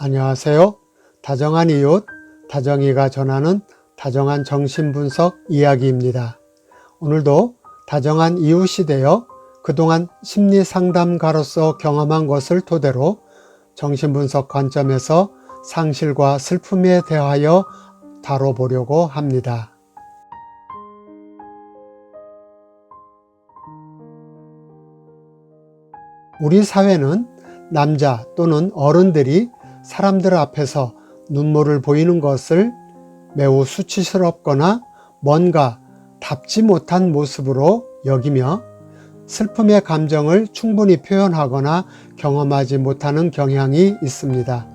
안녕하세요. 다정한 이웃, 다정이가 전하는 다정한 정신분석 이야기입니다. 오늘도 다정한 이웃이 되어 그동안 심리 상담가로서 경험한 것을 토대로 정신분석 관점에서 상실과 슬픔에 대하여 다뤄보려고 합니다. 우리 사회는 남자 또는 어른들이 사람들 앞에서 눈물을 보이는 것을 매우 수치스럽거나 뭔가 답지 못한 모습으로 여기며 슬픔의 감정을 충분히 표현하거나 경험하지 못하는 경향이 있습니다.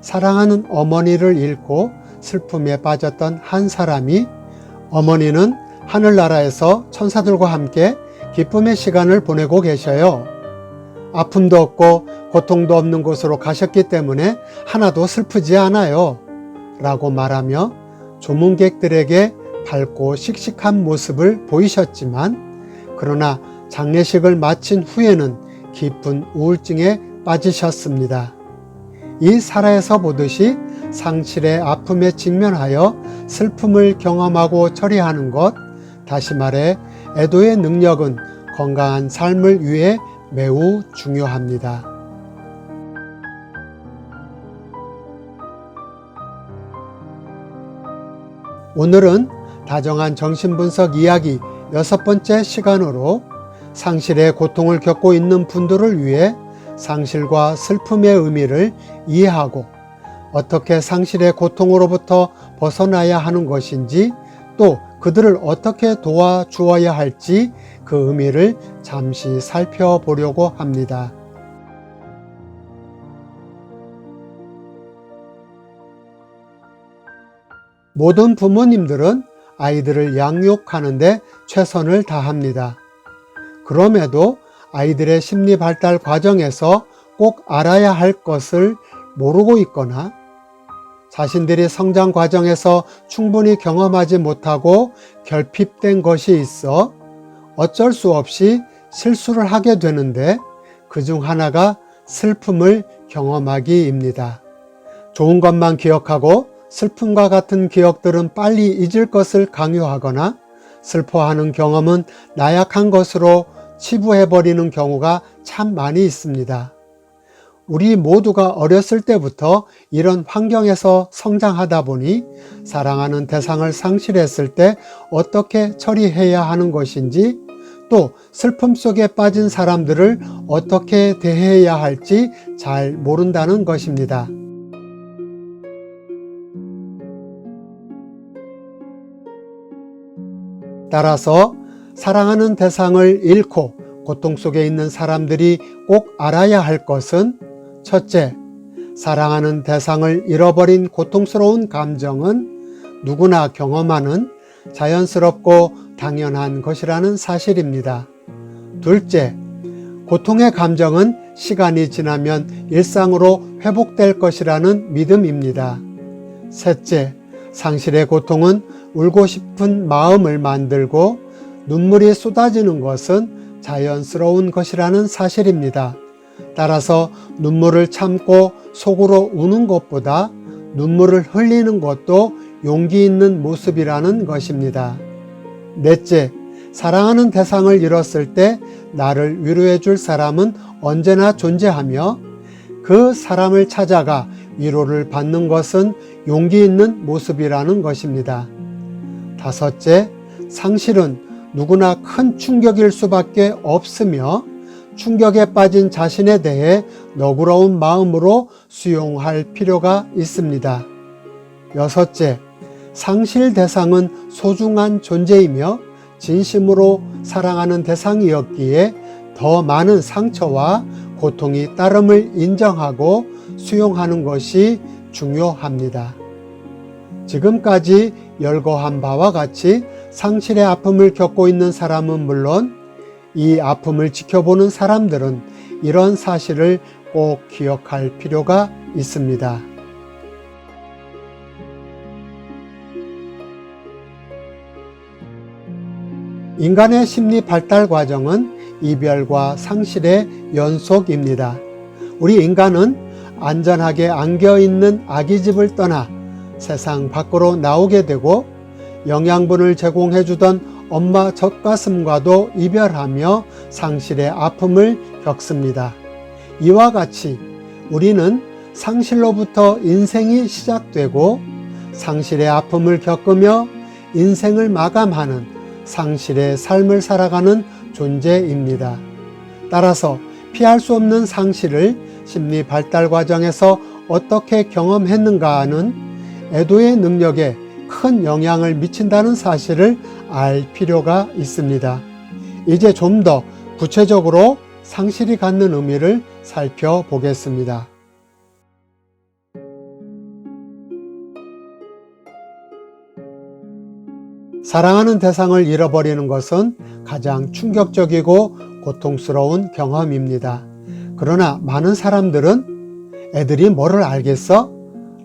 사랑하는 어머니를 잃고 슬픔에 빠졌던 한 사람이 어머니는 하늘나라에서 천사들과 함께 기쁨의 시간을 보내고 계셔요. 아픔도 없고 고통도 없는 곳으로 가셨기 때문에 하나도 슬프지 않아요. 라고 말하며 조문객들에게 밝고 씩씩한 모습을 보이셨지만 그러나 장례식을 마친 후에는 깊은 우울증에 빠지셨습니다. 이 사라에서 보듯이 상실의 아픔에 직면하여 슬픔을 경험하고 처리하는 것, 다시 말해 애도의 능력은 건강한 삶을 위해 매우 중요합니다. 오늘은 다정한 정신분석 이야기 여섯 번째 시간으로 상실의 고통을 겪고 있는 분들을 위해 상실과 슬픔의 의미를 이해하고 어떻게 상실의 고통으로부터 벗어나야 하는 것인지 또 그들을 어떻게 도와주어야 할지 그 의미를 잠시 살펴보려고 합니다. 모든 부모님들은 아이들을 양육하는데 최선을 다합니다. 그럼에도 아이들의 심리 발달 과정에서 꼭 알아야 할 것을 모르고 있거나 자신들이 성장 과정에서 충분히 경험하지 못하고 결핍된 것이 있어 어쩔 수 없이 실수를 하게 되는데 그 중 하나가 슬픔을 경험하기입니다. 좋은 것만 기억하고 슬픔과 같은 기억들은 빨리 잊을 것을 강요하거나 슬퍼하는 경험은 나약한 것으로 치부해버리는 경우가 참 많이 있습니다. 우리 모두가 어렸을 때부터 이런 환경에서 성장하다 보니 사랑하는 대상을 상실했을 때 어떻게 처리해야 하는 것인지 또 슬픔 속에 빠진 사람들을 어떻게 대해야 할지 잘 모른다는 것입니다. 따라서 사랑하는 대상을 잃고 고통 속에 있는 사람들이 꼭 알아야 할 것은 첫째, 사랑하는 대상을 잃어버린 고통스러운 감정은 누구나 경험하는 자연스럽고 당연한 것이라는 사실입니다. 둘째, 고통의 감정은 시간이 지나면 일상으로 회복될 것이라는 믿음입니다. 셋째, 상실의 고통은 울고 싶은 마음을 만들고 눈물이 쏟아지는 것은 자연스러운 것이라는 사실입니다. 따라서 눈물을 참고 속으로 우는 것보다 눈물을 흘리는 것도 용기 있는 모습이라는 것입니다. 넷째, 사랑하는 대상을 잃었을 때 나를 위로해 줄 사람은 언제나 존재하며 그 사람을 찾아가 위로를 받는 것은 용기 있는 모습이라는 것입니다. 다섯째, 상실은 누구나 큰 충격일 수밖에 없으며 충격에 빠진 자신에 대해 너그러운 마음으로 수용할 필요가 있습니다. 여섯째, 상실 대상은 소중한 존재이며 진심으로 사랑하는 대상이었기에 더 많은 상처와 고통이 따름을 인정하고 수용하는 것이 중요합니다. 지금까지 열거한 바와 같이 상실의 아픔을 겪고 있는 사람은 물론 이 아픔을 지켜보는 사람들은 이런 사실을 꼭 기억할 필요가 있습니다. 인간의 심리 발달 과정은 이별과 상실의 연속입니다. 우리 인간은 안전하게 안겨 있는 아기 집을 떠나 세상 밖으로 나오게 되고 영양분을 제공해 주던 엄마 젖가슴과도 이별하며 상실의 아픔을 겪습니다. 이와 같이 우리는 상실로부터 인생이 시작되고 상실의 아픔을 겪으며 인생을 마감하는 상실의 삶을 살아가는 존재입니다. 따라서 피할 수 없는 상실을 심리 발달 과정에서 어떻게 경험했는가는 애도의 능력에 큰 영향을 미친다는 사실을 알 필요가 있습니다. 이제 좀 더 구체적으로 상실이 갖는 의미를 살펴보겠습니다. 사랑하는 대상을 잃어버리는 것은 가장 충격적이고 고통스러운 경험입니다. 그러나 많은 사람들은 애들이 뭐를 알겠어?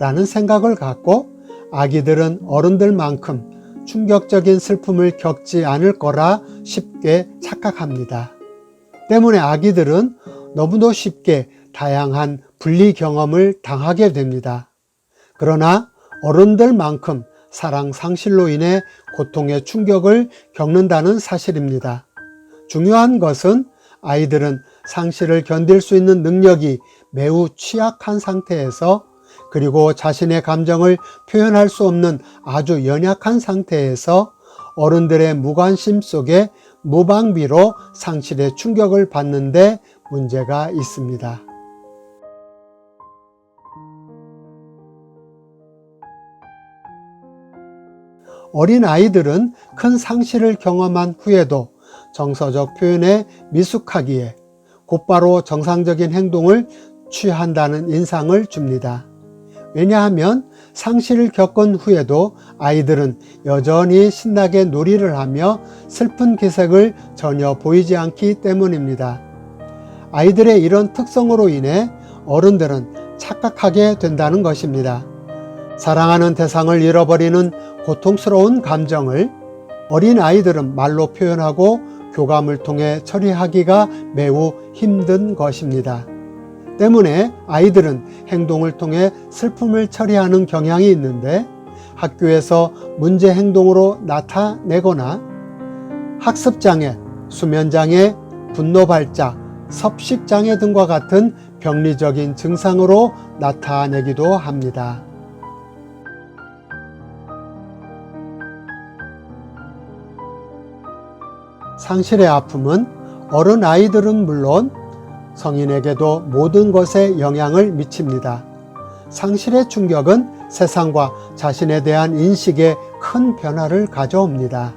라는 생각을 갖고 아기들은 어른들만큼 충격적인 슬픔을 겪지 않을 거라 쉽게 착각합니다. 때문에 아기들은 너무도 쉽게 다양한 분리 경험을 당하게 됩니다. 그러나 어른들만큼 사랑 상실로 인해 고통의 충격을 겪는다는 사실입니다. 중요한 것은 아이들은 상실을 견딜 수 있는 능력이 매우 취약한 상태에서 그리고 자신의 감정을 표현할 수 없는 아주 연약한 상태에서 어른들의 무관심 속에 무방비로 상실의 충격을 받는데 문제가 있습니다. 어린 아이들은 큰 상실을 경험한 후에도 정서적 표현에 미숙하기에 곧바로 정상적인 행동을 취한다는 인상을 줍니다. 왜냐하면 상실을 겪은 후에도 아이들은 여전히 신나게 놀이를 하며 슬픈 기색을 전혀 보이지 않기 때문입니다. 아이들의 이런 특성으로 인해 어른들은 착각하게 된다는 것입니다. 사랑하는 대상을 잃어버리는 고통스러운 감정을 어린 아이들은 말로 표현하고 교감을 통해 처리하기가 매우 힘든 것입니다. 때문에 아이들은 행동을 통해 슬픔을 처리하는 경향이 있는데 학교에서 문제 행동으로 나타내거나 학습장애, 수면장애, 분노발작, 섭식장애 등과 같은 병리적인 증상으로 나타내기도 합니다. 상실의 아픔은 어른 아이들은 물론 성인에게도 모든 것에 영향을 미칩니다. 상실의 충격은 세상과 자신에 대한 인식에 큰 변화를 가져옵니다.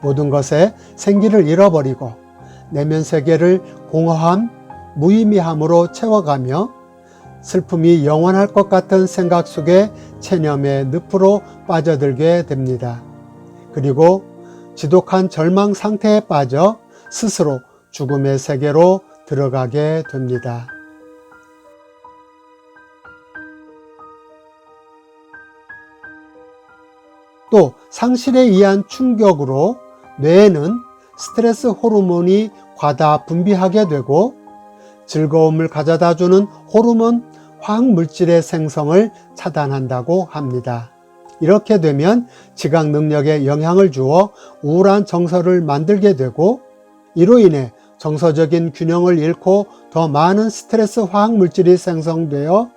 모든 것에 생기를 잃어버리고 내면 세계를 공허함, 무의미함으로 채워가며 슬픔이 영원할 것 같은 생각 속에 체념의 늪으로 빠져들게 됩니다. 그리고 지독한 절망 상태에 빠져 스스로 죽음의 세계로 들어가게 됩니다. 또 상실에 의한 충격으로 뇌에는 스트레스 호르몬이 과다 분비하게 되고 즐거움을 가져다 주는 호르몬 화학 물질의 생성을 차단한다고 합니다. 이렇게 되면 지각 능력에 영향을 주어 우울한 정서를 만들게 되고 이로 인해 정서적인 균형을 잃고 더 많은 스트레스 화학 물질이 생성되어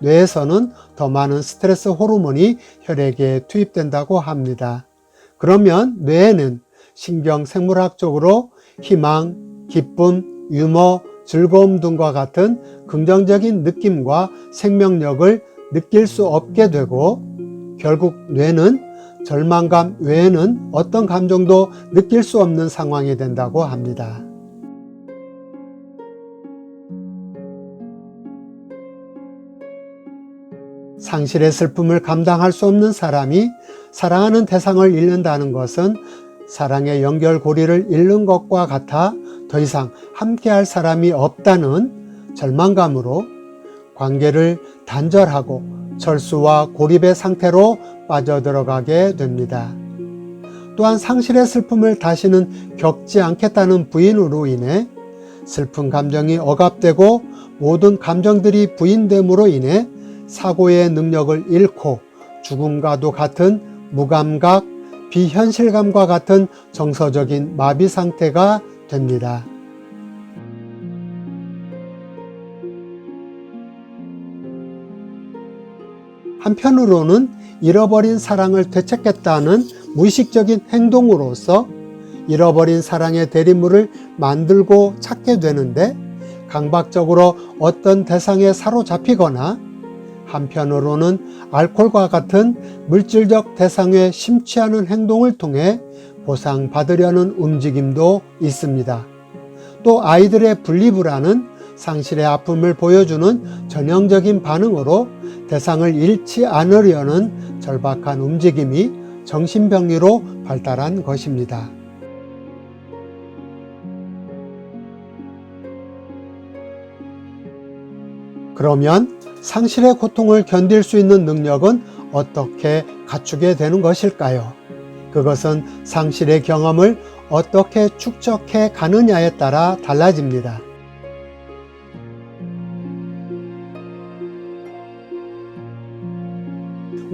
뇌에서는 더 많은 스트레스 호르몬이 혈액에 투입된다고 합니다. 그러면 뇌에는 신경 생물학적으로 희망, 기쁨, 유머, 즐거움 등과 같은 긍정적인 느낌과 생명력을 느낄 수 없게 되고 결국 뇌는 절망감 외에는 어떤 감정도 느낄 수 없는 상황이 된다고 합니다. 상실의 슬픔을 감당할 수 없는 사람이 사랑하는 대상을 잃는다는 것은 사랑의 연결고리를 잃는 것과 같아 더 이상 함께할 사람이 없다는 절망감으로 관계를 단절하고 철수와 고립의 상태로 빠져들어가게 됩니다. 또한 상실의 슬픔을 다시는 겪지 않겠다는 부인으로 인해 슬픈 감정이 억압되고 모든 감정들이 부인됨으로 인해 사고의 능력을 잃고 죽음과도 같은 무감각, 비현실감과 같은 정서적인 마비 상태가 됩니다. 한편으로는 잃어버린 사랑을 되찾겠다는 무의식적인 행동으로서 잃어버린 사랑의 대리물을 만들고 찾게 되는데 강박적으로 어떤 대상에 사로잡히거나 한편으로는 알코올과 같은 물질적 대상에 심취하는 행동을 통해 보상받으려는 움직임도 있습니다. 또 아이들의 분리불안은 상실의 아픔을 보여주는 전형적인 반응으로 대상을 잃지 않으려는 절박한 움직임이 정신병리로 발달한 것입니다. 그러면 상실의 고통을 견딜 수 있는 능력은 어떻게 갖추게 되는 것일까요? 그것은 상실의 경험을 어떻게 축적해 가느냐에 따라 달라집니다.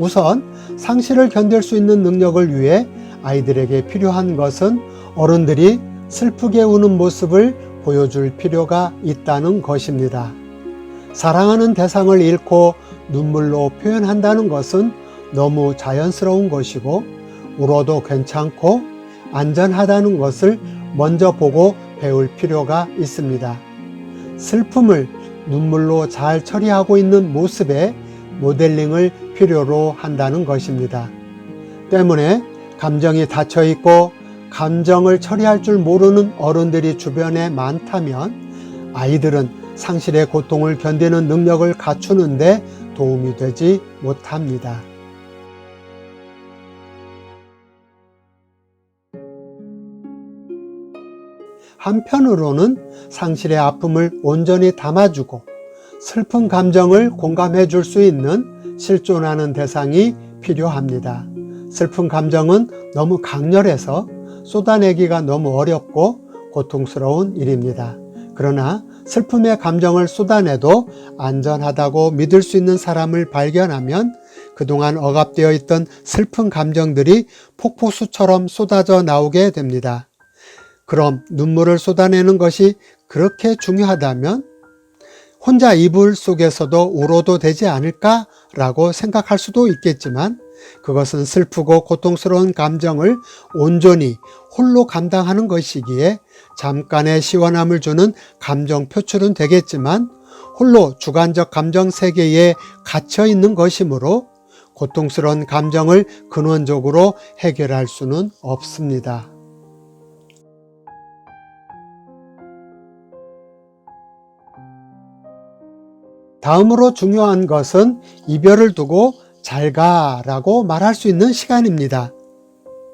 우선 상실을 견딜 수 있는 능력을 위해 아이들에게 필요한 것은 어른들이 슬프게 우는 모습을 보여줄 필요가 있다는 것입니다. 사랑하는 대상을 잃고 눈물로 표현한다는 것은 너무 자연스러운 것이고 울어도 괜찮고 안전하다는 것을 먼저 보고 배울 필요가 있습니다. 슬픔을 눈물로 잘 처리하고 있는 모습에 모델링을 필요로 한다는 것입니다. 때문에 감정이 닫혀 있고 감정을 처리할 줄 모르는 어른들이 주변에 많다면 아이들은 상실의 고통을 견디는 능력을 갖추는데 도움이 되지 못합니다. 한편으로는 상실의 아픔을 온전히 담아주고 슬픈 감정을 공감해 줄 수 있는 실존하는 대상이 필요합니다. 슬픈 감정은 너무 강렬해서 쏟아내기가 너무 어렵고 고통스러운 일입니다. 그러나 슬픔의 감정을 쏟아내도 안전하다고 믿을 수 있는 사람을 발견하면 그동안 억압되어 있던 슬픈 감정들이 폭포수처럼 쏟아져 나오게 됩니다. 그럼 눈물을 쏟아내는 것이 그렇게 중요하다면 혼자 이불 속에서도 울어도 되지 않을까라고 생각할 수도 있겠지만 그것은 슬프고 고통스러운 감정을 온전히 홀로 감당하는 것이기에 잠깐의 시원함을 주는 감정 표출은 되겠지만 홀로 주관적 감정 세계에 갇혀 있는 것이므로 고통스러운 감정을 근원적으로 해결할 수는 없습니다. 다음으로 중요한 것은 이별을 두고 잘 가라고 말할 수 있는 시간입니다.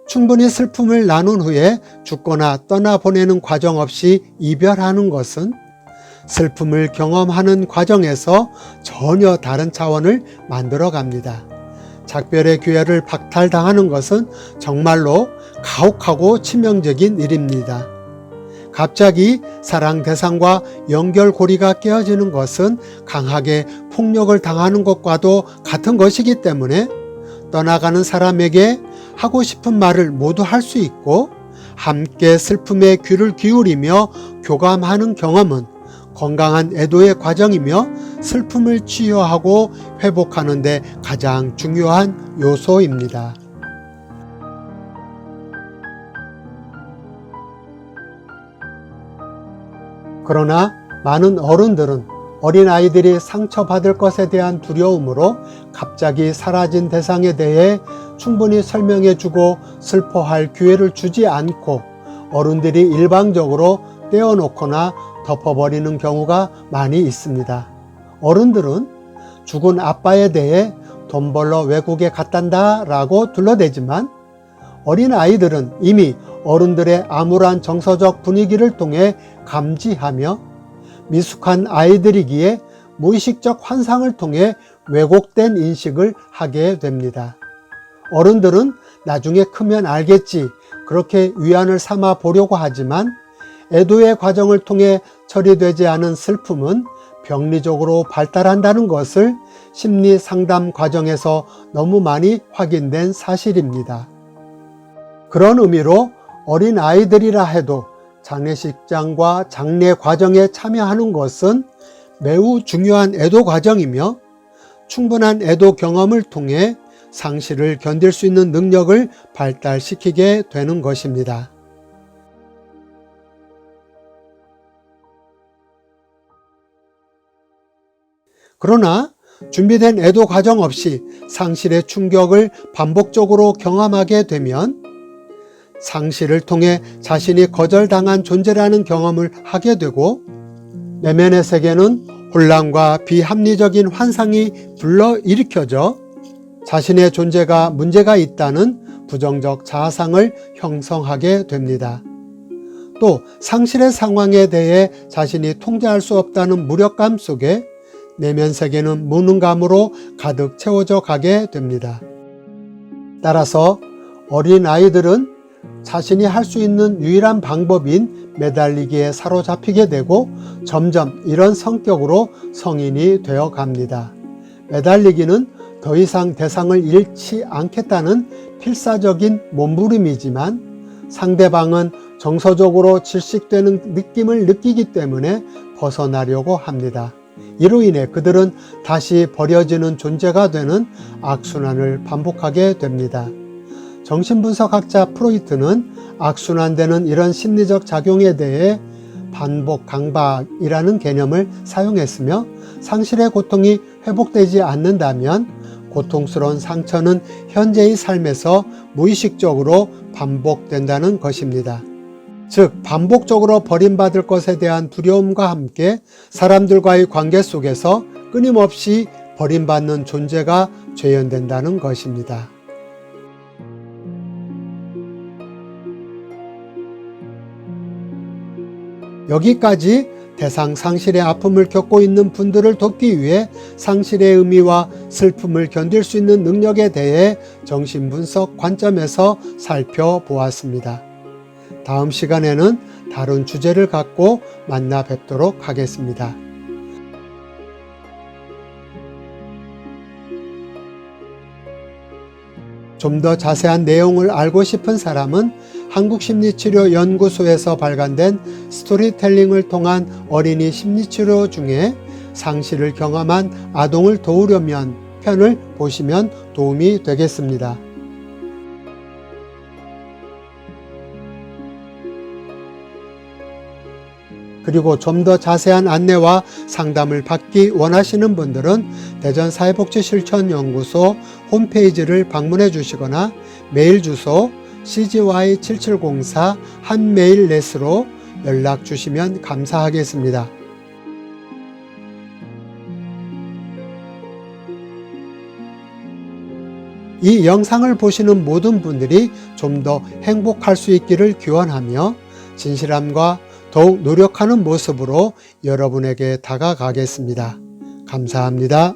충분히 슬픔을 나눈 후에 죽거나 떠나보내는 과정 없이 이별하는 것은 슬픔을 경험하는 과정에서 전혀 다른 차원을 만들어 갑니다. 작별의 기회를 박탈당하는 것은 정말로 가혹하고 치명적인 일입니다. 갑자기 사랑 대상과 연결고리가 깨어지는 것은 강하게 폭력을 당하는 것과도 같은 것이기 때문에 떠나가는 사람에게 하고 싶은 말을 모두 할 수 있고 함께 슬픔에 귀를 기울이며 교감하는 경험은 건강한 애도의 과정이며 슬픔을 치유하고 회복하는 데 가장 중요한 요소입니다. 그러나 많은 어른들은 어린 아이들이 상처받을 것에 대한 두려움으로 갑자기 사라진 대상에 대해 충분히 설명해 주고 슬퍼할 기회를 주지 않고 어른들이 일방적으로 떼어놓거나 덮어버리는 경우가 많이 있습니다. 어른들은 죽은 아빠에 대해 돈 벌러 외국에 갔단다 라고 둘러대지만 어린 아이들은 이미 어른들의 암울한 정서적 분위기를 통해 감지하며 미숙한 아이들이기에 무의식적 환상을 통해 왜곡된 인식을 하게 됩니다. 어른들은 나중에 크면 알겠지 그렇게 위안을 삼아 보려고 하지만 애도의 과정을 통해 처리되지 않은 슬픔은 병리적으로 발달한다는 것을 심리 상담 과정에서 너무 많이 확인된 사실입니다. 그런 의미로 어린 아이들이라 해도 장례식장과 장례 과정에 참여하는 것은 매우 중요한 애도 과정이며 충분한 애도 경험을 통해 상실을 견딜 수 있는 능력을 발달시키게 되는 것입니다. 그러나 준비된 애도 과정 없이 상실의 충격을 반복적으로 경험하게 되면 상실을 통해 자신이 거절당한 존재라는 경험을 하게 되고 내면의 세계는 혼란과 비합리적인 환상이 불러일으켜져 자신의 존재가 문제가 있다는 부정적 자아상을 형성하게 됩니다. 또 상실의 상황에 대해 자신이 통제할 수 없다는 무력감 속에 내면 세계는 무능감으로 가득 채워져 가게 됩니다. 따라서 어린 아이들은 자신이 할 수 있는 유일한 방법인 매달리기에 사로잡히게 되고 점점 이런 성격으로 성인이 되어 갑니다. 매달리기는 더 이상 대상을 잃지 않겠다는 필사적인 몸부림이지만 상대방은 정서적으로 질식되는 느낌을 느끼기 때문에 벗어나려고 합니다. 이로 인해 그들은 다시 버려지는 존재가 되는 악순환을 반복하게 됩니다. 정신분석학자 프로이트는 악순환되는 이런 심리적 작용에 대해 반복 강박이라는 개념을 사용했으며 상실의 고통이 회복되지 않는다면 고통스러운 상처는 현재의 삶에서 무의식적으로 반복된다는 것입니다. 즉, 반복적으로 버림받을 것에 대한 두려움과 함께 사람들과의 관계 속에서 끊임없이 버림받는 존재가 재현된다는 것입니다. 여기까지 대상 상실의 아픔을 겪고 있는 분들을 돕기 위해 상실의 의미와 슬픔을 견딜 수 있는 능력에 대해 정신분석 관점에서 살펴보았습니다. 다음 시간에는 다른 주제를 갖고 만나 뵙도록 하겠습니다. 좀 더 자세한 내용을 알고 싶은 사람은 한국심리치료연구소에서 발간된 스토리텔링을 통한 어린이 심리치료 중에 상실을 경험한 아동을 도우려면 편을 보시면 도움이 되겠습니다. 그리고 좀 더 자세한 안내와 상담을 받기 원하시는 분들은 대전 사회복지실천연구소 홈페이지를 방문해 주시거나 메일 주소 cgy7704 한메일넷으로 연락 주시면 감사하겠습니다. 이 영상을 보시는 모든 분들이 좀 더 행복할 수 있기를 기원하며 진실함과 더욱 노력하는 모습으로 여러분에게 다가가겠습니다. 감사합니다.